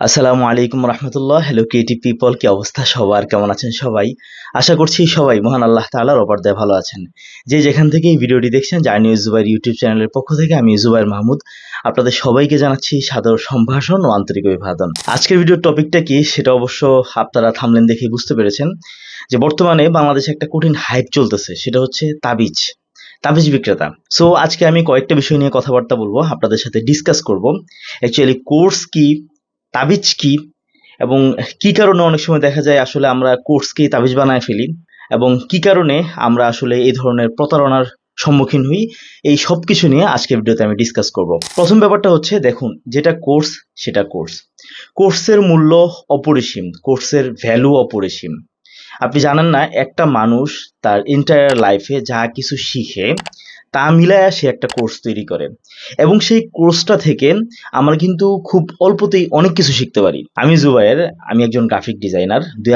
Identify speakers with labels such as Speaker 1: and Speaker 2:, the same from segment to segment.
Speaker 1: আসসালামু আলাইকুম রহমতুল্লাহ। Hello creative people কি অবস্থা সবার? কেমন আছেন সবাই? আশা করছি সবাই মহান আল্লাহ তাআলার অপর্দায় ভালো আছেন। যে যেখান থেকে এই ভিডিওটি দেখছেন জার্নি জুবাইর ইউটিউব চ্যানেলের পক্ষ থেকে আমি জুবাইর মাহমুদ। আপনাদের সবাইকে জানাচ্ছি সাদর সম্ভাষণ ও আন্তরিক অভিবাদন। আজকের ভিডিওর টপিকটা কি, সেটা অবশ্য আপনারা থামলেন দেখে বুঝতে পেরেছেন। যে বর্তমানে বাংলাদেশে একটা কঠিন হাইপ চলতেছে, সেটা হচ্ছে তাবিজ তাবিজ বিক্রেতা। সো আজকে আমি কয়েকটা বিষয় নিয়ে কথাবার্তা বলব, আপনাদের সাথে ডিসকাস করব। অ্যাকচুয়ালি কোর্স কি তাবিজ কি? এবং কি কারণে অনেক সময় দেখা যায় আসলে আমরা কোর্সকেই তাবিজ বানায় ফেলি? এবং কি কারণে আমরা আসলে এই ধরনের প্রতারণার সম্মুখীন হই? এই সব কিছু নিয়ে আজকে ভিডিওতে আমি ডিসকাস করব। প্রথম ব্যাপারটা হচ্ছে, দেখুন, যেটা কোর্স সেটা কোর্স কোর্সের মূল্য অপরিসীম কোর্সের ভ্যালু অপরিসীম। আপনি জানেন না, একটা মানুষ তার এন্টায়ার লাইফে যা কিছু শিখে তা মিলায়া সে একটা কোর্স তৈরি করে। এবং সেই কোর্সটা থেকে আমরা কিন্তু খুব অল্পতেই অনেক কিছু শিখতে পারি। আমি জুবাইর, আমি একজন গ্রাফিক ডিজাইনার দুই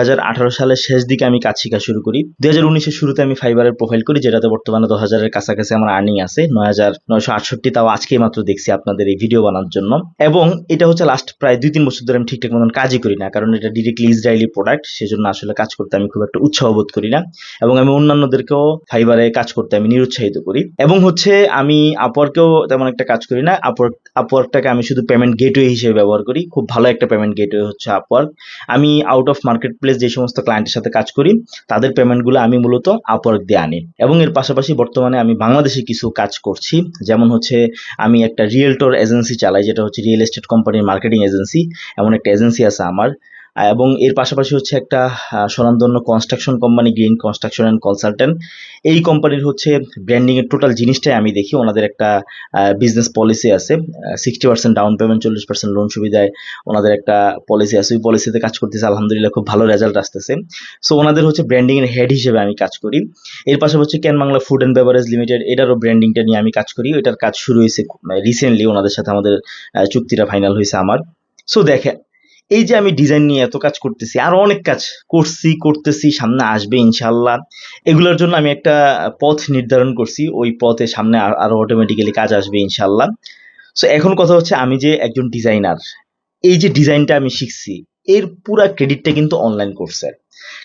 Speaker 1: সালের শেষ দিকে আমি কাজ শেখা শুরু করি। দুই হাজার উনিশের শুরুতে আমি ফাইবারের প্রোফাইল করি, যেটাতে বর্তমানে দশ হাজারের কাছাকাছি আমার আর্নিং আছে। নয় হাজার নয়শো আটষট্টি তাও আজকে মাত্র দেখছি আপনাদের এই ভিডিও বানানোর জন্য। এবং এটা হচ্ছে লাস্ট প্রায় দুই তিন বছর ধরে আমি ঠিকঠাক মতন কাজই করি না, কারণ এটা ডিরেক্টলি ইসরায়েলি প্রোডাক্ট সেজন্য আসলে কাজ করতে আমি খুব একটা উৎসাহ বোধ করি না। এবং আমি অন্যান্যদেরকেও ফাইবারে কাজ করতে আমি নিরুৎসাহিত করি। এবং হচ্ছে আমি আপওয়ার্কেও তেমন একটা কাজ করি না। আপওয়ার্ক আপওয়ার্কটাকে আমি শুধু পেমেন্ট গেটওয়ে হিসেবে ব্যবহার করি। খুব ভালো একটা পেমেন্ট গেটওয়ে হচ্ছে আপওয়ার্ক আমি আউট অফ মার্কেট প্লেস যে সমস্ত ক্লায়েন্টের সাথে কাজ করি, তাদের পেমেন্টগুলো আমি মূলত আপওয়ার্ক দিয়ে আনি। এবং এর পাশাপাশি বর্তমানে আমি বাংলাদেশে কিছু কাজ করছি। যেমন হচ্ছে আমি একটা রিয়েলটর এজেন্সি চালাই, যেটা হচ্ছে রিয়েল এস্টেট কোম্পানির মার্কেটিং এজেন্সি এমন একটা এজেন্সি আছে আমার। এবং এর পাশাপাশি হচ্ছে একটা স্বনামধন্য construction company green construction and consultant এই কোম্পানির হচ্ছে ব্র্যান্ডিংয়ের টোটাল জিনিসটাই আমি দেখি, ওনাদের একটা বিজনেস পলিসি আছে। সিক্সটি পার্সেন্ট ডাউন পেমেন্ট চল্লিশ পার্সেন্ট লোন সুবিধায় ওনাদের একটা পলিসি আছে। ওই পলিসিতে কাজ করতেছে, আলহামদুলিল্লাহ খুব ভালো রেজাল্ট আসতেছে। সো ওনাদের হচ্ছে ব্র্যান্ডিংয়ের হেড হিসেবে আমি কাজ করি। এর পাশাপাশি can Bangla food and beverage limited এটারও ব্র্যান্ডিংটা নিয়ে আমি কাজ করি। এটার কাজ শুরু হয়েছে রিসেন্টলি ওনাদের সাথে আমাদের চুক্তিটা ফাইনাল হয়েছে আমার। সো দেখে এই যে আমি ডিজাইন নিয়ে এত কাজ করতেছি, আর অনেক কাজ করছি, করতেছি, সামনে আসবে ইনশাল্লাহ এগুলোর জন্য আমি একটা পথ নির্ধারণ করছি, ওই পথে সামনে আরও আরও অটোমেটিক্যালি কাজ আসবে ইনশাল্লাহ সো এখন কথা হচ্ছে আমি যে একজন ডিজাইনার এই যে ডিজাইনটা আমি শিখছি এর পুরা ক্রেডিটটা কিন্তু অনলাইন কোর্সের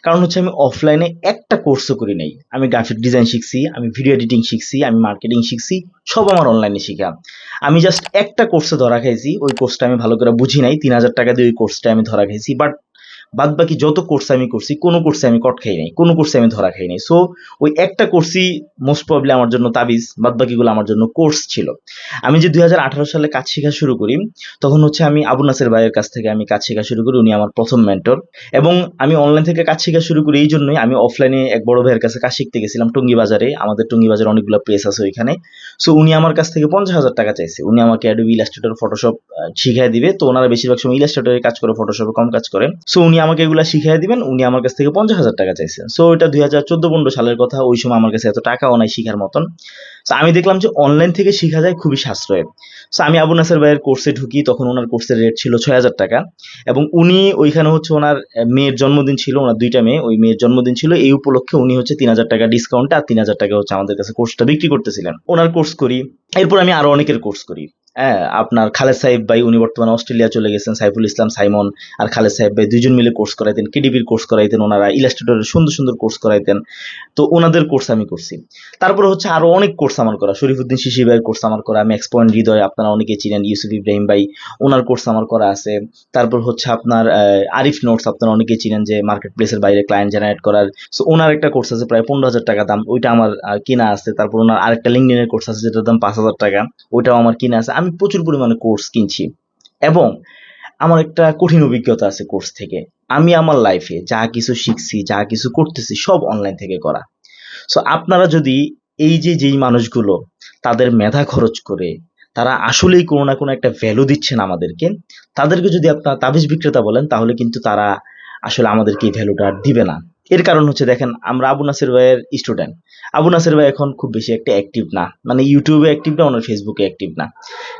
Speaker 1: কারণ হচ্ছে আমি অফলাইনে একটা কোর্সও করি নাই। আমি গ্রাফিক ডিজাইন শিখছি, আমি ভিডিও এডিটিং শিখছি, আমি মার্কেটিং শিখছি, সব আমার অনলাইনে শিখা। আমি জাস্ট একটা কোর্সে ধরা খাইছি, ওই কোর্সটা আমি ভালো করে বুঝি নাই, তিন হাজার টাকা দিয়ে ওই কোর্সটা আমি ধরা খাইছি বাট বাদ বাকি যত কোর্স আমি করছি, কোনো কোর্সে আমি কট খাই নাই, কোনো কোর্সে আমি ধরা খাই নাই। সো ওই একটা কোর্সই মোস্ট প্রবলি আমার জন্য তাবিজ বাদ বাকিগুলো আমার জন্য কোর্স ছিল। আমি যে দুই সালে কাজ শেখা শুরু করি, তখন হচ্ছে আমি আবু নাসের ভাইয়ের কাছ থেকে আমি কাজ শেখা শুরু করি, উনি আমার প্রথম মেন্টর এবং আমি অনলাইন থেকে কাজ শেখা শুরু করি এই জন্যই আমি অফলাইনে এক বড় ভাইয়ের কাছে কাজ শিখতে গেছিলাম টঙ্গি বাজারে আমাদের টঙ্গি বাজারে অনেকগুলো প্লেস আছে ওইখানে। সো উনি আমার কাছ থেকে পঞ্চাশ হাজার টাকা চাইছে। উনি আমাকে অ্যাডোবি ইলাস্ট্রেটর ফটোশপ শিখাই দিবে। তো ওনারা বেশিরভাগ সময় ইলাস্ট্রেটরে কাজ করে ফটোশপে কম কাজ করে। সো উনি আমাকে এগুলো শিখিয়ে দিবেন, উনি আমার কাছ থেকে পঞ্চাশ হাজার টাকা চাইছেন। সো এটা দুই হাজার চোদ্দ পনেরো সালের কথা, ওই সময় আমার কাছে এত টাকাও নাই শিখার মতন। সো আমি দেখলাম যে অনলাইন থেকে শেখা যায় খুবই সাশ্রয়ে। সো আমি আবু নাসের ভাইয়ের কোর্সে ঢুকি, তখন ওনার কোর্সের রেট ছিল ছয় হাজার টাকা। এবং উনি ওইখানে হচ্ছে ওনার মেয়ের জন্মদিন ছিল, ওনার দুইটা মেয়ে, ওই মেয়ের জন্মদিন ছিল, এই উপলক্ষে উনি হচ্ছে তিন হাজার টাকা ডিসকাউন্টে আর তিন হাজার টাকা হচ্ছে আমাদের কাছে কোর্সটা বিক্রি করতেছিলেন। ওনার কোর্স করি, এরপর আমি আরও অনেকের কোর্স করি। হ্যাঁ আপনার খালেদ সাহেব ভাই উনি বর্তমানে অস্ট্রেলিয়া চলে গেছেন, সাইফুল ইসলাম, সাইমন আর খালেদ সাহেব ভাই দুইজন মিলে কোর্স করাইতেন কেডিবির কোর্স করাইতেন, ওনারা ইলাস্ট্রেটরের সুন্দর সুন্দর কোর্স করাইতেন। তো ওনাদের কোর্স আমি করছি। তারপরে হচ্ছে আরও অনেক কোর্স আমার করা। শরীফুদ্দিন শিশি ভাইয়ের কোর্স আমার করা, আমি এক্সপয়েন্ট হৃদয়, আপনারা অনেকে চিনেন ইউসুফ ইব্রাহিম ভাই, ওনার কোর্স আমার করা আছে। তারপর হচ্ছে আপনার আরিফ নোটস আপনারা অনেকে চিনেন যে মার্কেট প্লেসের বাইরে ক্লায়েন্ট জেনারেট করার। সো ওনার একটা কোর্স আছে, প্রায় পনেরো হাজার টাকা দাম, ওইটা আমার কিনা আছে। তারপর ওনার আরেকটা লিঙ্কডিনের কোর্স আছে, যেটার দাম পাঁচ হাজার টাকা, ওইটাও আমার কিনা আছে। আমি প্রচুর পরিমাণে কোর্স কিনছি এবং আমার একটা কঠিন অভিজ্ঞতা আছে কোর্স থেকে। আমি আমার লাইফে যা কিছু শিখছি, যা কিছু করতেছি সব অনলাইন থেকে করা। সো আপনারা যদি এই যে, যেই মানুষগুলো তাদের মেধা খরচ করে, তারা আসলেই কোনো না কোনো একটা ভ্যালু দিচ্ছেন আমাদেরকে, তাদেরকে যদি আপনার তাবিজ বিক্রেতা বলেন, তাহলে কিন্তু তারা আসলে আমাদেরকে এই ভ্যালুটা আর দিবে না। এর কারণ হচ্ছে দেখেন, আমরা আবু নাসির ভাইয়ের স্টুডেন্ট আবু নাসির ভাই এখন খুব বেশি একটা অ্যাক্টিভ না। মানে ইউটিউবে অ্যাক্টিভ না ওনার ফেসবুকে অ্যাক্টিভ না।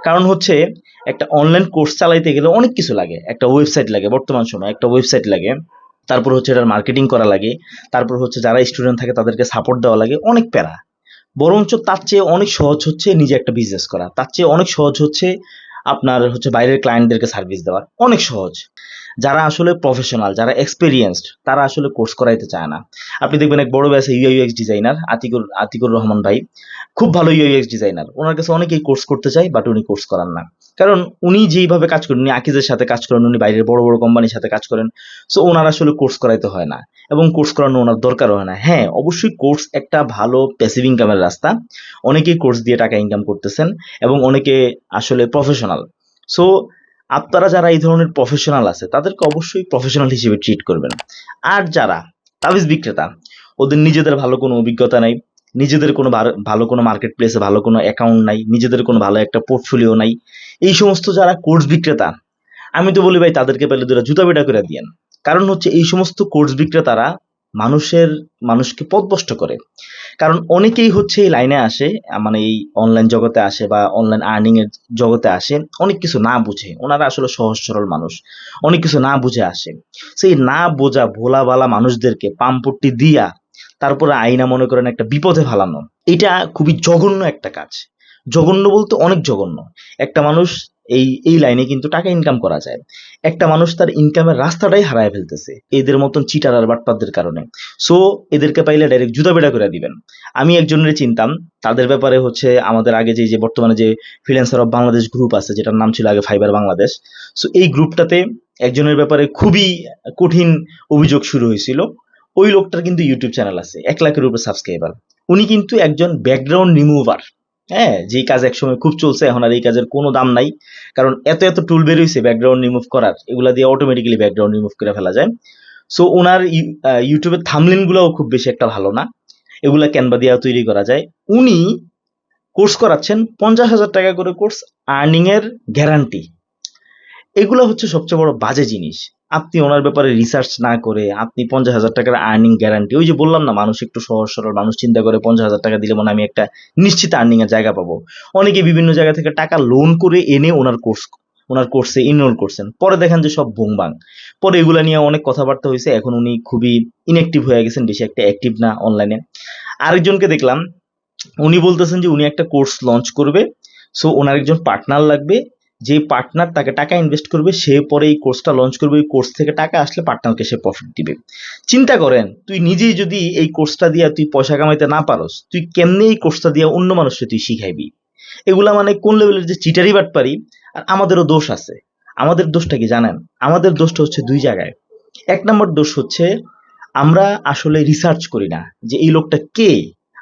Speaker 1: কারণ হচ্ছে একটা অনলাইন কোর্স চালাইতে গেলে অনেক কিছু লাগে। একটা ওয়েবসাইট লাগে, বর্তমান সময় একটা ওয়েবসাইট লাগে। তারপর হচ্ছে এটার মার্কেটিং করা লাগে। তারপর হচ্ছে যারা স্টুডেন্ট থাকে তাদেরকে সাপোর্ট দেওয়া লাগে, অনেক প্যারা। বরঞ্চ তার চেয়ে অনেক সহজ হচ্ছে নিজে একটা বিজনেস করা। তার চেয়ে অনেক সহজ হচ্ছে আপনার হচ্ছে বাইরের ক্লায়েন্টদেরকে সার্ভিস দেওয়ার অনেক সহজ। যারা আসলে প্রফেশনাল যারা এক্সপিরিয়েন্সড তারা আসলে কোর্স করাইতে চায় না। আপনি দেখবেন এক বড় ব্যাসে ইউআইএক্স ডিজাইনার আতিকুর আতিকুর রহমান ভাই। খুব ভালো ইউআইএক্স ডিজাইনার ওনার কাছে অনেকেই কোর্স করতে চায় বাট উনি কোর্স করান না। কারণ উনি যেইভাবে কাজ করেন, উনি আকিজের সাথে কাজ করেন, উনি বাইরের বড় বড় কোম্পানির সাথে কাজ করেন। সো ওনার আসলে কোর্স করাইতে হয় না। এবং কোর্স করানো ওনার দরকারও হয় না। হ্যাঁ অবশ্যই কোর্স একটা ভালো প্যাসিভ ইনকামের রাস্তা। অনেকেই কোর্স দিয়ে টাকা ইনকাম করতেছেন এবং অনেকে আসলে প্রফেশনাল সো আপনারা যারা এই ধরনের প্রফেশনাল আছে, তাদেরকে অবশ্যই প্রফেশনাল হিসেবে ট্রিট করবেন। আর যারা, তাবিজ বিক্রেতা, ওদের নিজেদের ভালো কোনো অভিজ্ঞতা নাই। নিজেদের কোনো ভালো- কোনো মার্কেট প্লেসে ভালো কোনো অ্যাকাউন্ট নাই, নিজেদের কোনো ভালো একটা পোর্টফোলিও নাই, এই সমস্ত যারা কোর্স বিক্রেতা, আমি তো বলি ভাই তাদেরকে পেলে দুটা জুতা বেটা করে দিয়েন। কারণ হচ্ছে এই সমস্ত কোর্স বিক্রেতারা মানুষের, মানুষকে পথভ্রষ্ট করে। কারণ অনেকেই হচ্ছে এই লাইনে আসে মানে এই অনলাইন জগতে আসে বা অনলাইন আর্নিং এর জগতে আসে, অনেক কিছু না বুঝে। ওনারা আসলে সহজ সরল মানুষ। অনেক কিছু না বুঝে আসে। সেই না বোঝা ভোলাবালা মানুষদেরকে পাম্পট্টি দিয়া তারপরে আয়না মনে করেন একটা বিপদে ফালানো। এটা খুবই জঘন্য একটা কাজ। জঘন্য বলতে অনেক জঘন্য। একটা মানুষ এই এই লাইনে কিন্তু টাকা ইনকাম করা যায়। একটা মানুষ তার ইনকামের রাস্তাটাই হারায় ফেলতেছে এদের মতন চিটার আর বাটপাতদের কারণে। সো এদেরকে পাইলে ডাইরেক্ট জুতা বেড়া করে দিবেন। আমি একজনের চিনতাম, তাদের ব্যাপারে হচ্ছে আমাদের আগে যে যে বর্তমানে যে ফ্রিল্যান্সার অফ বাংলাদেশ গ্রুপ আছে, যেটার নাম ছিল আগে ফাইবার বাংলাদেশ সো এই গ্রুপটাতে একজনের ব্যাপারে খুবই কঠিন অভিযোগ শুরু হয়েছিল। ওই লোকটার কিন্তু ইউটিউব চ্যানেল আছে, এক লাখের উপরে সাবস্ক্রাইবার উনি কিন্তু একজন ব্যাকগ্রাউন্ড রিমুভার হ্যাঁ যেই কাজ একসময় খুব চলছে, এখন আর এই কাজের কোনো দাম নাই। কারণ এত এত টুল বের হয়েছে ব্যাকগ্রাউন্ড রিমুভ করার, এগুলা দিয়ে অটোমেটিক্যালি ব্যাকগ্রাউন্ড রিমুভ করে ফেলা যায়। সো ওনার ইউ- ইউটিউবের থামলিনগুলোও খুব বেশি একটা ভালো না। এগুলা ক্যানভা দিয়ে তৈরি করা যায়। উনি কোর্স করাচ্ছেন পঞ্চাশ হাজার টাকা করে কোর্স আর্নিং এর গ্যারান্টি এগুলো হচ্ছে সবচেয়ে বড় বাজে জিনিস। আপনি ওনার ব্যাপারে রিসার্চ না করে আপনি পঞ্চাশ হাজার টাকার আর্নিং গ্যারান্টি ওই যে বললাম না, মানুষ একটু সহজ সরল, মানুষ চিন্তা করে পঞ্চাশ হাজার টাকা দিলে মনে আমি একটা নিশ্চিত আর্নিং এর জায়গা পাবো। অনেকে বিভিন্ন জায়গা থেকে টাকা লোন করে এনে ওনার কোর্স ওনার কোর্সে ইনরোল করছেন। পরে দেখেন যে সব বুংবাং পরে এগুলা নিয়ে অনেক কথাবার্তা হয়েছে, এখন উনি খুবই ইনঅ্যাক্টিভ হয়ে গেছেন, বেশি একটা অ্যাক্টিভ না অনলাইনে আরেকজনকে দেখলাম, উনি বলতেছেন যে উনি একটা কোর্স লঞ্চ করবে সো ওনার একজন পার্টনার লাগবে যে পার্টনার তাকে টাকা ইনভেস্ট করবে, সে পরে এই কোর্সটা লঞ্চ করবে। এই কোর্স থেকে টাকা আসলে পার্টনারকে সে প্রফিট দিবে। চিন্তা করেন, তুই নিজেই যদি এই কোর্সটা দিয়ে তুই পয়সা কামাইতে না পারস, তুই কেমনে এই কোর্সটা দিয়া অন্য মানুষকে তুই শিখাইবি? এগুলা মানে কোন লেভেলের যে চিটারি বাট পারি, আর আমাদেরও দোষ আছে। আমাদের দোষটা কি জানেন? আমাদের দোষটা হচ্ছে দুই জায়গায়। এক নম্বর দোষ হচ্ছে, আমরা আসলে রিসার্চ করি না যে এই লোকটা কে?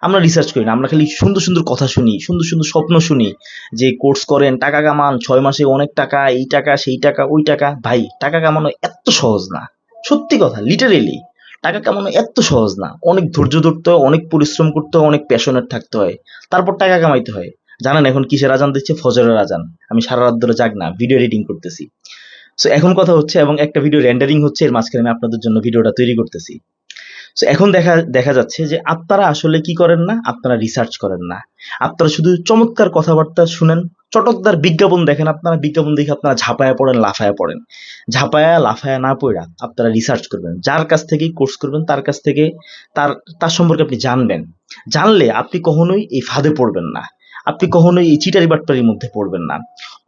Speaker 1: আমরা রিসার্চ করি না, আমরা খালি সুন্দর সুন্দর কথা শুনি, সুন্দর সুন্দর স্বপ্ন শুনি যে কোর্স করেন, টাকা কামান, ছয় মাসে অনেক টাকা, এই টাকা, সেই টাকা, ওই টাকা। ভাই, টাকা কামানো এত সহজ না। সত্যি কথা লিটারেলি টাকা কামানো এত সহজ না। অনেক ধৈর্য ধরতে হয়, অনেক পরিশ্রম করতে হয়, অনেক প্যাশনেট থাকতে হয়। তারপর টাকা কামাইতে হয়। জানেন এখন কিসের আজান দিচ্ছে? ফজরের আজান। আমি সারা রাত ধরে যাক না ভিডিও এডিটিং করতেছি। সো এখন কথা হচ্ছে এবং একটা ভিডিও রেন্ডারিং হচ্ছে, এর মাঝখানে আমি আপনাদের জন্য ভিডিওটা তৈরি করতেছি। সো এখন দেখা দেখা যাচ্ছে যে আপনারা আসলে কি করেন না? আপনারা রিসার্চ করেন না। আপনারা শুধু চমৎকার কথাবার্তা শুনেন, চটকদার বিজ্ঞাপন দেখেন, আপনারা বিজ্ঞাপন দেখে আপনারা ঝাঁপায়া পড়েন লাফায়া পড়েন। ঝাঁপায়া লাফায়া না পড়া আপনারা রিসার্চ করবেন। যার কাছ থেকেই কোর্স করবেন, তার কাছ থেকে তার তার সম্পর্কে আপনি জানবেন। জানলে আপনি কখনোই এই ফাঁদে পড়বেন না। আপনি কখনোই এই চিটারি বাটপারির মধ্যে পড়বেন না।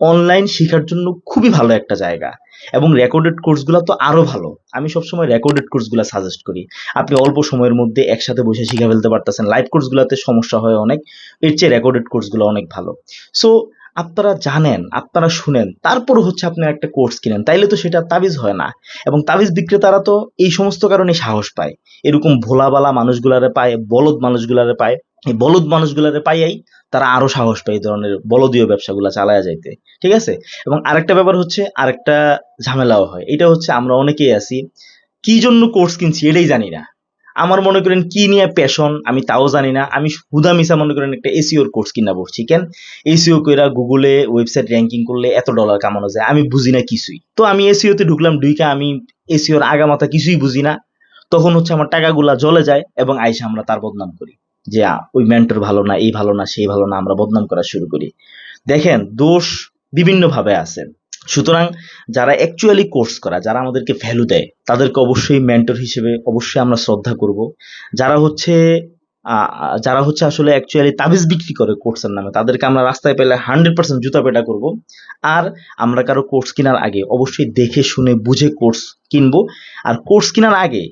Speaker 1: অনলাইন শেখার জন্য খুবই ভালো একটা জায়গা। এবং রেকর্ডেড কোর্সগুলো তো আরও ভালো। আমি সবসময় রেকর্ডেড কোর্সগুলো সাজেস্ট করি। আপনি অল্প সময়ের মধ্যে একসাথে বসে শিখে ফেলতে পারতেছেন। লাইভ কোর্সগুলোতে সমস্যা হয় অনেক। এর চেয়ে রেকর্ডেড কোর্সগুলো অনেক ভালো। সো আপনারা জানেন, আপনারা শুনেন, তারপরও হচ্ছে আপনার একটা কোর্স কিনেন। তাইলে তো সেটা তাবিজ হয় না। এবং তাবিজ বিক্রেতারা তো এই সমস্ত কারণে সাহস পায়। এরকম ভোলাবালা মানুষগুলারে পায়, বলদ মানুষগুলারে পায়। বলদ মানুষগুলারে পাইয়াই তারা আরও সাহস পায় এই ধরনের বলদীয় ব্যবসাগুলো চালায়া যাইতে, ঠিক আছে? এবং আরেকটা ব্যাপার হচ্ছে, আরেকটা ঝামেলাও হয়। এটা হচ্ছে আমরা অনেকেই আছি, কি জন্য কোর্স কিনছি এটাই জানি না। আমার মনে করেন কি নিয়ে প্যাশন আমি তাও জানি না। আমি হুদা মিসা মনে করেন একটা এসিওর কোর্স কিনা পড়ছি, কেন? এসিও কইরা গুগলে ওয়েবসাইট র্যাঙ্কিং করলে এত ডলার কামানো যায়, আমি বুঝি না কিছুই। তো আমি এসিওতে ঢুকলাম, ঢুইকা আমি এসিওর আগামাথা কিছুই বুঝি না। তখন হচ্ছে আমার টাকাগুলা জ্বলে যায় এবং আইসা আমরা তার বদনাম করি। যে ওই মেন্টর ভালো না, এই ভালো না, সেই ভালো না, আমরা বদনাম করা শুরু করি। দেখেন, দোষ বিভিন্নভাবে আছে। সুতরাং যারা অ্যাকচুয়ালি কোর্স করা, যারা আমাদেরকে ভ্যালু দেয়, তাদেরকে অবশ্যই মেন্টর হিসেবে অবশ্যই আমরা শ্রদ্ধা করব। যারা হচ্ছে যারা হচ্ছে আসলে অ্যাকচুয়ালি তাবিজ বিক্রি করে কোর্সের নামে, তাদেরকে আমরা রাস্তায় পেলে হান্ড্রেড পার্সেন্ট জুতা পেটা করব। আর আমরা কারও কোর্স কেনার আগে অবশ্যই দেখে শুনে, বুঝে কোর্স কিনবো। আর কোর্স কেনার আগে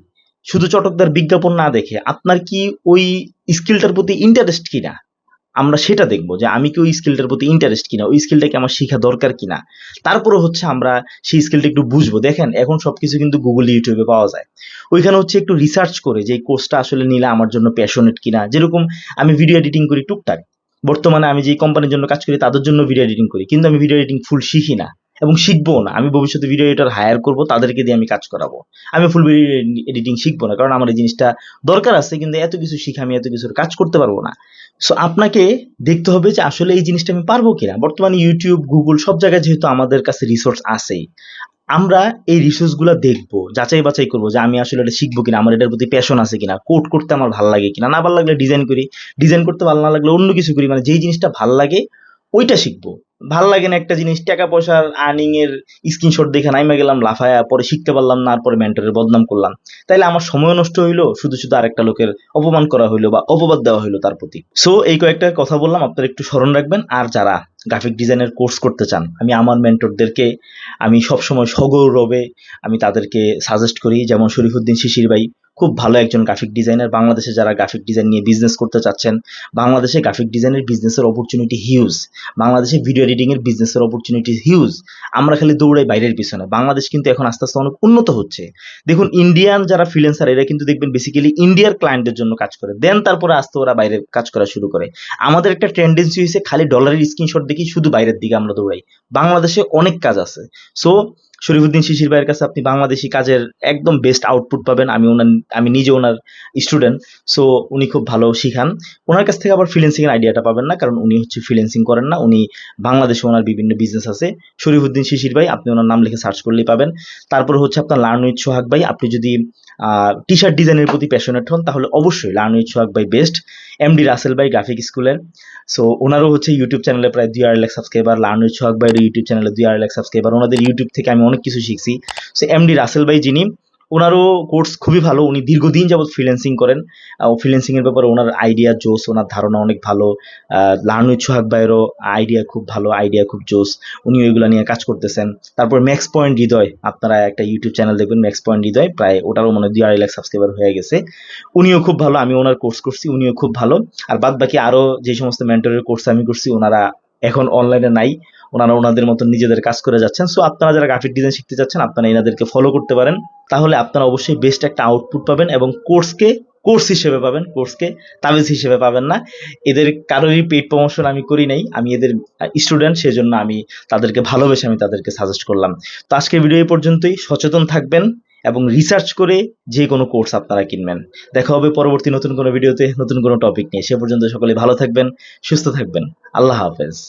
Speaker 1: শুধু চটকদার বিজ্ঞাপন না দেখে, আপনার কি ওই স্কিলটার প্রতি ইন্টারেস্ট কিনা? আমরা সেটা দেখব যে আমি কি ওই স্কিলটার প্রতি ইন্টারেস্ট কিনা, ওই স্কিলটাকে আমার শেখা দরকার কিনা। তারপরে হচ্ছে আমরা সেই স্কিলটা একটু বুঝব। দেখেন, এখন সবকিছু কিন্তু গুগল ইউটিউবে পাওয়া যায়। ওইখানে হচ্ছে একটু রিসার্চ করে যে কোর্সটা আসলে নিলে আমার জন্য প্যাশনেট কিনা। যেরকম আমি ভিডিও এডিটিং করি টুকটাক। বর্তমানে আমি যে কোম্পানির জন্য কাজ করি, তাদের জন্য ভিডিও এডিটিং করি। কিন্তু আমি ভিডিও এডিটিং ফুল শিখি না। এবং শিখব না। আমি ভবিষ্যতে ভিডিও এডিটর হায়ার করব, তাদেরকে দিয়ে আমি কাজ করাবো। আমি ফুল ভিডিও এডিটিং শিখব না, কারণ আমার এই জিনিসটা দরকার আছে, কিন্তু এত কিছু শিখে আমি এত কিছুর কাজ করতে পারব না। সো আপনাকে দেখতে হবে যে আসলে এই জিনিসটা আমি পারব কিনা। বর্তমানে ইউটিউব গুগল সব জায়গায় যেহেতু আমাদের কাছে রিসোর্স আছেই, আমরা এই রিসোর্সগুলো দেখব, যাচাই বাছাই করব যে আমি আসলে এটা শিখব কিনা, আমার এটার প্রতি প্যাশন আছে কিনা কোড করতে আমার ভালো লাগে কিনা। না ভালো লাগলে ডিজাইন করি ডিজাইন করতে ভালো না লাগলে অন্য কিছু করি মানে যেই জিনিসটা ভালো লাগে ওইটা শিখব। ভালো লাগে না একটা জিনিস, টাকা পয়সার আর্নিং এর স্ক্রিনশট দেখে নাইমা গেলাম, লাফায়া, পরে শিখতে পারলাম না, আর পরে মেন্টরের বদনাম করলাম। তাইলে আমার সময় নষ্ট হইল, শুধু শুধু আরেকটা লোকের অপমান করা হইল বা অপবাদ দেওয়া হইল তার প্রতি। সো এই কয়েকটা কথা বললাম, আপনারা একটু স্মরণ রাখবেন। আর যারা গ্রাফিক ডিজাইনের কোর্স করতে চান, আমি আমার মেন্টরদেরকে আমি সবসময় সগৌরবে, আমি তাদেরকে সাজেস্ট করি। যেমন শরীফুদ্দিন শিশির ভাই খুব ভালো একজন গ্রাফিক ডিজাইনার বাংলাদেশে যারা গ্রাফিক ডিজাইন নিয়ে বিজনেস করতে চাচ্ছেন, বাংলাদেশে গ্রাফিক ডিজাইনের বিজনেসের অপরচুনিটি হিউজ বাংলাদেশে ভিডিও এডিটিং এর বিজনেসের অপরচুনিটি হিউজ আমরা খালি দৌড়াই বাইরের পিছনে। বাংলাদেশ কিন্তু এখন আস্তে আস্তে অনেক উন্নত হচ্ছে। দেখুন ইন্ডিয়ান যারা ফ্রিল্যান্সার এরা কিন্তু দেখবেন বেসিক্যালি ইন্ডিয়ার ক্লায়েন্টের জন্য কাজ করে। দেন তারপরে আস্তে ওরা বাইরে কাজ করা শুরু করে। আমাদের একটা টেন্ডেন্সি হয়েছে খালি ডলারের স্ক্রিনশট দেখি শুধু বাইরের দিকে আমরা দৌড়াই। বাংলাদেশে অনেক কাজ আছে। সো শরীফুদ্দিন শিশির ভাইয়ের কাছে আপনি বাংলাদেশি কাজের একদম বেস্ট আউটপুট পাবেন। আমি ওনার, আমি নিজে ওনার স্টুডেন্ট সো উনি খুব ভালো শিখান। ওনার কাছ থেকে আবার ফ্রিলেন্সিংয়ের আইডিয়াটা পাবেন না, কারণ উনি হচ্ছে ফ্রিলেন্সিং করেন না, উনি বাংলাদেশে ওনার বিভিন্ন বিজনেস আছে। শরীফুদ্দিন শিশির ভাই, আপনি ওনার নাম লিখে সার্চ করলেই পাবেন। তারপর হচ্ছে আপনার লার্ন উইথ সোহাগ ভাই, আপনি যদি টি শার্ট ডিজাইনের প্রতি প্যাশনেট হন, তাহলে অবশ্যই লার্ন উইথ সোহাগ বাই বেস্ট এমডি রাসেল বাই গ্রাফিক স্কুলের সো ওনারও হচ্ছে ইউটিউব চ্যানেলে প্রায় দুই আড়াই lakh subscriber learn with Sohag বাইয়ের ইউটিউব চ্যানেলে দুই আড়াই লাখ সাবস্ক্রাইবার ওনাদের ইউটিউব থেকে আমি অনেক কিছু শিখছি। সো এমডি রাসেল বাই যিনি ওনারও কোর্স খুবই ভালো। উনি দীর্ঘদিন যাবত ফ্রিল্যান্সিং করেন। ফ্রিল্যান্সিং এর ব্যাপারে ওনার আইডিয়া জোস ওনার ধারণা অনেক ভালো। লার্ন উইথ সোহাগ ভাইয়েরও আইডিয়া খুব ভালো আইডিয়া খুব জোস উনি ওইগুলো নিয়ে কাজ করতেছেন। তারপর ম্যাক্স পয়েন্ট হৃদয়, আপনারা একটা ইউটিউব চ্যানেল দেখবেন ম্যাক্স পয়েন্ট হৃদয়। প্রায় ওটারও মনে দুই আড়াই লাখ সাবস্ক্রাইবার হয়ে গেছে। উনিও খুব ভালো, আমি ওনার কোর্স করছি, উনিও খুব ভালো। আর বাদ বাকি আরও যে সমস্ত মেন্টরের কোর্স আমি করছি, ওনারা এখন অনলাইনে নাই। ওনারা ওনাদের মতন নিজেদের কাজ করে যাচ্ছেন। সো আপনারা যারা গ্রাফিক ডিজাইন শিখতে চাচ্ছেন আপনারা এনাদেরকে ফলো করতে পারেন। তাহলে আপনারা অবশ্যই বেস্ট একটা আউটপুট পাবেন এবং কোর্সকে কোর্স হিসেবে পাবেন। কোর্সকে তাবিজ হিসেবে পাবেন না। এদের কারোরই পেড প্রমোশন আমি করি নাই। আমি এদের স্টুডেন্ট সেজন্য আমি তাদেরকে ভালোবেসে আমি তাদেরকে সাজেস্ট করলাম। তো আজকে ভিডিও এই পর্যন্তই। সচেতন থাকবেন এবং রিসার্চ করে যে কোনো কোর্স আপনারা কিনবেন। দেখা হবে পরবর্তী নতুন কোনো ভিডিওতে নতুন কোনো টপিক নিয়ে। সে পর্যন্ত সকলে ভালো থাকবেন, সুস্থ থাকবেন। আল্লাহ হাফেজ।